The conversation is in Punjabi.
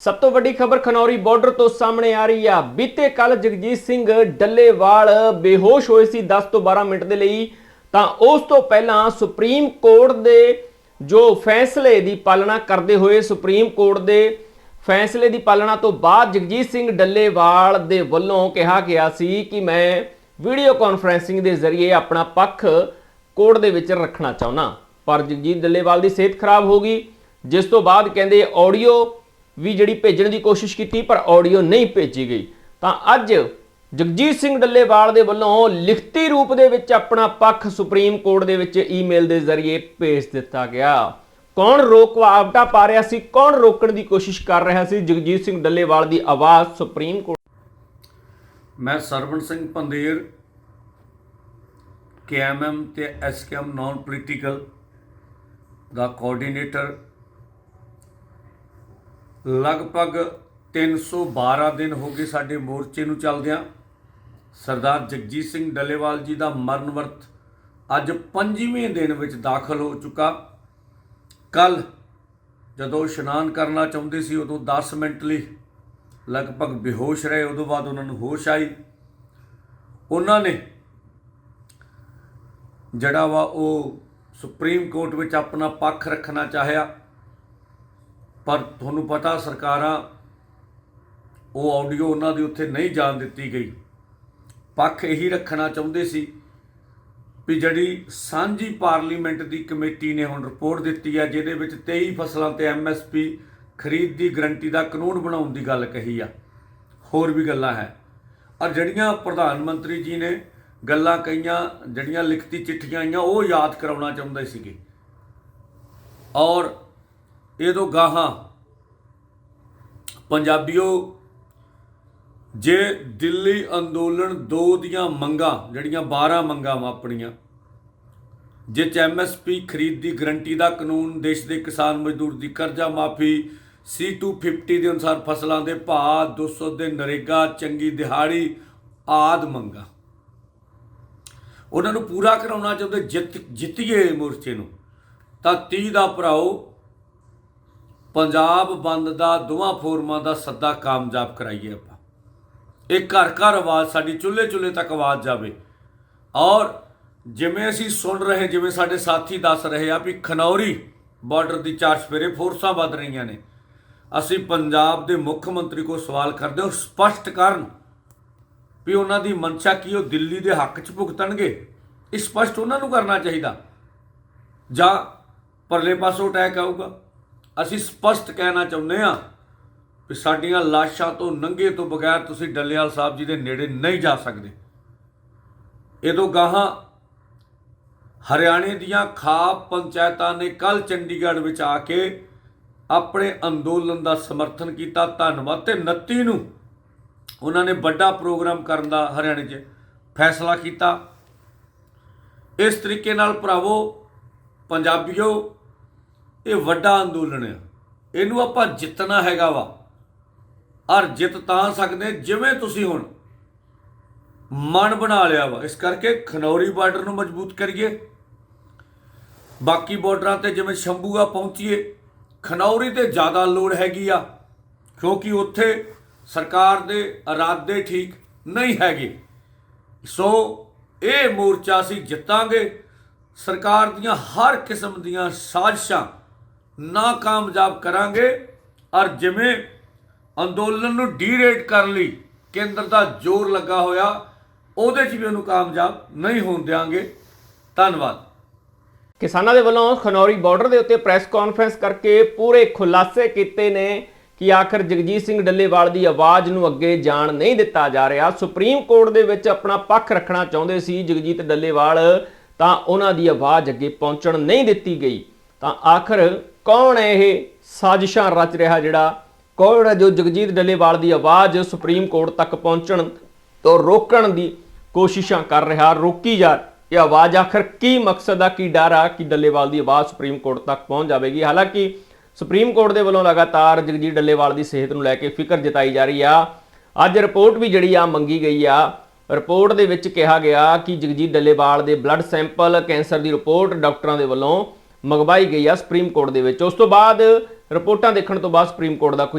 ਸਭ ਤੋਂ ਵੱਡੀ ਖਬਰ ਖਨੌਰੀ ਬਾਰਡਰ ਤੋਂ ਸਾਹਮਣੇ ਆ ਰਹੀ ਆ। ਬੀਤੇ ਕੱਲ ਜਗਜੀਤ ਸਿੰਘ ਡੱਲੇਵਾਲ ਬੇਹੋਸ਼ ਹੋਏ ਸੀ 10 ਤੋਂ 12 ਮਿੰਟ ਦੇ ਲਈ। ਤਾਂ ਉਸ ਤੋਂ ਪਹਿਲਾਂ ਸੁਪਰੀਮ ਕੋਰਟ ਦੇ ਜੋ ਫੈਸਲੇ ਦੀ ਪਾਲਣਾ ਕਰਦੇ ਹੋਏ ਸੁਪਰੀਮ ਕੋਰਟ ਦੇ ਫੈਸਲੇ ਦੀ ਪਾਲਣਾ ਤੋਂ ਬਾਅਦ ਜਗਜੀਤ ਸਿੰਘ ਡੱਲੇਵਾਲ ਦੇ ਵੱਲੋਂ ਕਿਹਾ ਗਿਆ ਸੀ ਕਿ ਮੈਂ ਵੀਡੀਓ ਕਾਨਫਰੈਂਸਿੰਗ ਦੇ ਜ਼ਰੀਏ ਆਪਣਾ ਪੱਖ ਕੋਰਟ ਦੇ ਵਿੱਚ ਰੱਖਣਾ ਚਾਹੁੰਦਾ। ਪਰ ਜਗਜੀਤ ਡੱਲੇਵਾਲ ਦੀ ਸਿਹਤ ਖਰਾਬ ਹੋ ਗਈ। ਜਿਸ ਤੋਂ ਬਾਅਦ ਕਹਿੰਦੇ ਆਡੀਓ ਵੀ ਜਿਹੜੀ ਭੇਜਣ ਦੀ ਕੋਸ਼ਿਸ਼ ਕੀਤੀ ਪਰ ਆਡੀਓ ਨਹੀਂ ਭੇਜੀ ਗਈ। ਤਾਂ ਅੱਜ ਜਗਜੀਤ ਸਿੰਘ ਡੱਲੇਵਾਲ ਦੇ ਵੱਲੋਂ ਲਿਖਤੀ ਰੂਪ ਦੇ ਵਿੱਚ ਆਪਣਾ ਪੱਖ ਸੁਪਰੀਮ ਕੋਰਟ ਦੇ ਵਿੱਚ ਈਮੇਲ ਦੇ ਜ਼ਰੀਏ ਭੇਜ ਦਿੱਤਾ ਗਿਆ। ਕੌਣ ਰੋਕਵਾਵਟਾ ਪਾ ਰਿਹਾ ਸੀ, ਕੌਣ ਰੋਕਣ ਦੀ ਕੋਸ਼ਿਸ਼ ਕਰ ਰਿਹਾ ਸੀ, ਜਗਜੀਤ ਸਿੰਘ ਡੱਲੇਵਾਲ ਦੀ ਆਵਾਜ਼ ਸੁਪਰੀਮ ਕੋਰਟ ਮੈਂ ਸਰਵਣ ਸਿੰਘ ਪੰਦੇਰ ਕੇਐਮਐਮ ਤੇ ਐਸਕੇਐਮ ਨਾਨ ਪੋਲੀਟੀਕਲ ਦਾ ਕੋਆਰਡੀਨੇਟਰ ਲਗਭਗ 312 ਦਿਨ ਹੋ ਗਏ ਸਾਡੇ ਮੋਰਚੇ ਨੂੰ ਚੱਲਦਿਆਂ। ਸਰਦਾਰ ਜਗਜੀਤ ਸਿੰਘ ਡੱਲੇਵਾਲ ਜੀ ਦਾ ਮਰਨ ਵਰਤ ਅੱਜ 5ਵੇਂ ਦਿਨ ਵਿੱਚ ਦਾਖਲ ਹੋ ਚੁੱਕਾ। ਕੱਲ ਜਦੋਂ ਇਸ਼ਨਾਨ ਕਰਨਾ ਚਾਹੁੰਦੇ ਸੀ, ਉਦੋਂ 10 ਮਿੰਟ ਲਈ ਲਗਭਗ ਬੇਹੋਸ਼ ਰਹੇ, ਉਦੋਂ ਬਾਅਦ ਉਹਨਾਂ ਨੂੰ ਹੋਸ਼ ਆਈ। ਉਹਨਾਂ ਨੇ ਜਿਹੜਾ ਵਾ ਉਹ ਸੁਪਰੀਮ ਕੋਰਟ ਵਿੱਚ ਆਪਣਾ ਪੱਖ ਰੱਖਣਾ ਚਾਹਿਆ। ਪਰ ਤੁਹਾਨੂੰ ਪਤਾ ਸਰਕਾਰਾਂ, ਉਹ ਆਡੀਓ ਉਹਨਾਂ ਦੀ ਉੱਥੇ ਨਹੀਂ ਜਾਣ ਦਿੱਤੀ ਗਈ। ਪੱਖ ਇਹੀ ਰੱਖਣਾ ਚਾਹੁੰਦੇ ਸੀ ਵੀ ਜਿਹੜੀ ਸਾਂਝੀ ਪਾਰਲੀਮੈਂਟ ਦੀ ਕਮੇਟੀ ਨੇ ਹੁਣ ਰਿਪੋਰਟ ਦਿੱਤੀ ਹੈ ਜਿਹਦੇ ਵਿੱਚ 23 ਫਸਲਾਂ ਤੇ ਐਮਐਸਪੀ ਖਰੀਦ ਦੀ ਗਰੰਟੀ ਦਾ ਕਾਨੂੰਨ ਬਣਾਉਣ ਦੀ ਗੱਲ ਕਹੀ ਆ। ਹੋਰ ਵੀ ਗੱਲਾਂ ਹੈ। ਔਰ ਜਿਹੜੀਆਂ ਪ੍ਰਧਾਨ ਮੰਤਰੀ ਜੀ ਨੇ ਗੱਲਾਂ ਕਹੀਆਂ, ਜਿਹੜੀਆਂ ਲਿਖਤੀ ਚਿੱਠੀਆਂ ਆਈਆਂ, ਉਹ ਯਾਦ ਕਰਾਉਣਾ ਚਾਹੁੰਦੇ ਸੀਗੇ। ਔਰ ਇਹ ਤੋਂ ਗਾਹਾਂ ਪੰਜਾਬੀਓ, ਜੇ ਦਿੱਲੀ ਅੰਦੋਲਨ 2 ਦੀਆਂ ਮੰਗਾਂ, ਜਿਹੜੀਆਂ 12 ਮੰਗਾਂ ਵਾ ਆਪਣੀਆਂ ਜਿਹ ਚ ਐਮਐਸਪੀ ਖਰੀਦ ਦੀ ਗਰੰਟੀ ਦਾ ਕਾਨੂੰਨ ਦੇਸ਼ ਦੇ ਕਿਸਾਨ ਮਜ਼ਦੂਰ ਦੀ ਕਰਜ਼ਾ ਮਾਫੀ C250 ਦੇ ਅਨੁਸਾਰ ਫਸਲਾਂ ਦੇ ਭਾਅ 200 ਦੇ ਨਰੇਗਾ, ਚੰਗੀ ਦਿਹਾੜੀ, ਆਦ ਮੰਗਾ। ਉਹਨਾਂ ਨੂੰ ਪੂਰਾ ਕਰਾਉਣਾ ਚਾਹੁੰਦੇ ਜਿੱਤ ਜਿੱਤੀਏ ਮੋਰਚੇ ਨੂੰ, ਤਾਂ 30 ਦਾ ਭਰਾਓ ਪੰਜਾਬ ਬੰਦ ਦਾ ਦੋਵਾਂ ਫੋਰਮਾਂ ਦਾ ਸੱਦਾ ਕਾਮਯਾਬ ਕਰਾਈਏ ਆਪਾਂ। ਇਹ ਘਰ ਘਰ ਆਵਾਜ਼ ਸਾਡੀ ਚੁੱਲ੍ਹੇ ਚੁੱਲ੍ਹੇ ਤੱਕ ਆਵਾਜ਼ ਜਾਵੇ। ਔਰ ਜਿਵੇਂ ਅਸੀਂ ਸੁਣ ਰਹੇ, ਜਿਵੇਂ ਸਾਡੇ ਸਾਥੀ ਦੱਸ ਰਹੇ ਆ ਵੀ ਖਨੌਰੀ ਬਾਰਡਰ ਦੀ ਚਾਰ ਸਪੇਰੇ ਫੋਰਸਾਂ ਵੱਧ ਰਹੀਆਂ ਨੇ। ਅਸੀਂ ਪੰਜਾਬ ਦੇ ਮੁੱਖ ਮੰਤਰੀ ਕੋ ਸਵਾਲ ਕਰਦੇ ਹਾਂ ਸਪਸ਼ਟ ਕਰਨ ਵੀ ਉਹਨਾਂ ਦੀ ਮਨਸ਼ਾ ਕੀ ਉਹ ਦਿੱਲੀ ਦੇ ਹੱਕ 'ਚ ਭੁਗਤਣਗੇ? ਇਹ ਸਪਸ਼ਟ ਉਹਨਾਂ ਨੂੰ ਕਰਨਾ ਚਾਹੀਦਾ। ਜਾਂ ਪਰਲੇ ਪਾਸੋਂ ਅਟੈਕ ਆਊਗਾ। ਅਸੀਂ ਸਪਸ਼ਟ ਕਹਿਣਾ ਚਾਹੁੰਦੇ ਹਾਂ ਵੀ ਸਾਡੀਆਂ ਲਾਸ਼ਾਂ ਤੋਂ ਨੰਗੇ ਤੋਂ ਬਗੈਰ ਤੁਸੀਂ ਡੱਲੇਵਾਲ ਸਾਹਿਬ ਜੀ ਦੇ ਨੇੜੇ ਨਹੀਂ ਜਾ ਸਕਦੇ। ਇਹ ਤੋਂ ਗਾਹਾਂ ਹਰਿਆਣੇ ਦੀਆਂ ਖਾਪ ਪੰਚਾਇਤਾਂ ਨੇ ਕੱਲ ਚੰਡੀਗੜ੍ਹ ਵਿੱਚ ਆ ਕੇ ਆਪਣੇ ਅੰਦੋਲਨ ਦਾ ਸਮਰਥਨ ਕੀਤਾ। ਧੰਨਵਾਦ। ਤੇ 29 ਨੂੰ ਉਹਨਾਂ ਨੇ ਵੱਡਾ ਪ੍ਰੋਗਰਾਮ ਕਰਨ ਦਾ ਹਰਿਆਣੇ 'ਚ ਫੈਸਲਾ ਕੀਤਾ। ਇਸ ਤਰੀਕੇ ਨਾਲ ਭਰਾਵੋ, ਪੰਜਾਬੀਓ ਇਹ ਵੱਡਾ ਅੰਦੋਲਨ ਆ। ਇਹਨੂੰ ਆਪਾਂ ਜਿੱਤਣਾ ਹੈਗਾ ਵਾ। ਔਰ ਜਿੱਤ ਤਾਂ ਸਕਦੇ ਜਿਵੇਂ ਤੁਸੀਂ ਹੁਣ ਮਨ ਬਣਾ ਲਿਆ ਵਾ। ਇਸ ਕਰਕੇ ਖਨੌਰੀ ਬਾਰਡਰ ਨੂੰ ਮਜ਼ਬੂਤ ਕਰੀਏ। ਬਾਕੀ ਬਾਰਡਰਾਂ ਤੇ ਜਿਵੇਂ ਸ਼ੰਭੂਆ ਪਹੁੰਚੀਏ, ਖਨੌਰੀ ਤੇ ਜ਼ਿਆਦਾ ਲੋੜ ਹੈਗੀ ਆ। ਕਿਉਂਕਿ ਉੱਥੇ ਸਰਕਾਰ ਦੇ ਇਰਾਦੇ ਠੀਕ ਨਹੀਂ ਹੈਗੇ। ਸੋ ਇਹ ਮੋਰਚਾ ਅਸੀਂ ਜਿੱਤਾਂਗੇ। ਸਰਕਾਰ ਦੀਆਂ ਹਰ ਕਿਸਮ ਦੀਆਂ ਸਾਜ਼ਿਸ਼ਾਂ ਨਾਕਾਮਯਾਬ ਕਰਾਂਗੇ। ਔਰ ਜਿਵੇਂ ਅੰਦੋਲਨ ਨੂੰ ਡੀਰੇਟ ਕਰਨ ਲਈ, ਕੇਂਦਰ ਦਾ ਜ਼ੋਰ ਲੱਗਾ ਹੋਇਆ, ਉਹਦੇ 'ਚ ਵੀ ਉਹਨੂੰ ਕਾਮਯਾਬ ਨਹੀਂ ਹੋਣ ਦਿਆਂਗੇ। ਧੰਨਵਾਦ। ਕਿਸਾਨਾਂ ਦੇ ਵੱਲੋਂ ਖਨੌਰੀ ਬਾਰਡਰ ਦੇ ਉੱਤੇ ਪ੍ਰੈਸ ਕਾਨਫਰੰਸ ਕਰਕੇ ਪੂਰੇ ਖੁਲਾਸੇ ਕੀਤੇ ਨੇ ਕਿ ਆਖਰ ਜਗਜੀਤ ਸਿੰਘ ਡੱਲੇਵਾਲ ਦੀ ਆਵਾਜ਼ ਨੂੰ ਅੱਗੇ ਜਾਣ ਨਹੀਂ ਦਿੱਤਾ ਜਾ ਰਿਹਾ। ਸੁਪਰੀਮ ਕੋਰਟ ਦੇ ਵਿੱਚ ਆਪਣਾ ਪੱਖ ਰੱਖਣਾ ਚਾਹੁੰਦੇ ਸੀ ਜਗਜੀਤ ਡੱਲੇਵਾਲ, ਤਾਂ ਉਹਨਾਂ ਦੀ ਆਵਾਜ਼ ਅੱਗੇ ਪਹੁੰਚਣ ਨਹੀਂ ਦਿੱਤੀ ਗਈ। ਤਾਂ ਆਖਰ ਕੌਣ ਹੈ ਇਹ ਸਾਜ਼ਿਸ਼ਾਂ ਰਚ ਰਿਹਾ ਜਿਹੜਾ ਕੌਣ ਹੈ ਜੋ ਜਗਜੀਤ ਡੱਲੇਵਾਲ ਦੀ ਆਵਾਜ਼ ਸੁਪਰੀਮ ਕੋਰਟ ਤੱਕ ਪਹੁੰਚਣ ਤੋਂ ਰੋਕਣ ਦੀ ਕੋਸ਼ਿਸ਼ਾਂ ਕਰ ਰਿਹਾ, ਰੋਕੀ ਜਾ ਇਹ ਆਵਾਜ਼ ਆਖਰ ਕੀ ਮਕਸਦ ਆ, ਕੀ ਡਰ ਆ, ਕਿ ਡੱਲੇਵਾਲ ਦੀ ਆਵਾਜ਼ ਸੁਪਰੀਮ ਕੋਰਟ ਤੱਕ ਪਹੁੰਚ ਜਾਵੇਗੀ? ਹਾਲਾਂਕਿ ਸੁਪਰੀਮ ਕੋਰਟ ਦੇ ਵੱਲੋਂ ਲਗਾਤਾਰ ਜਗਜੀਤ ਡੱਲੇਵਾਲ ਦੀ ਸਿਹਤ ਨੂੰ ਲੈ ਕੇ ਫਿਕਰ ਜਤਾਈ ਜਾ ਰਹੀ ਆ। ਅੱਜ ਰਿਪੋਰਟ ਵੀ ਜਿਹੜੀ ਆ, ਮੰਗੀ ਗਈ ਆ। ਰਿਪੋਰਟ ਦੇ ਵਿੱਚ ਕਿਹਾ ਗਿਆ ਕਿ ਜਗਜੀਤ ਡੱਲੇਵਾਲ ਦੇ ਬਲੱਡ ਸੈਂਪਲ ਕੈਂਸਰ ਦੀ ਰਿਪੋਰਟ ਡਾਕਟਰਾਂ ਦੇ ਵੱਲੋਂ ਮੰਗਵਾਈ ਗਈ ਆ ਸੁਪਰੀਮ ਕੋਰਟ ਦੇ ਵਿੱਚ। ਉਸ ਤੋਂ ਬਾਅਦ ਰਿਪੋਰਟਾਂ ਦੇਖਣ ਤੋਂ ਬਾਅਦ ਸੁਪਰੀਮ ਕੋਰਟ ਦਾ ਕੋਈ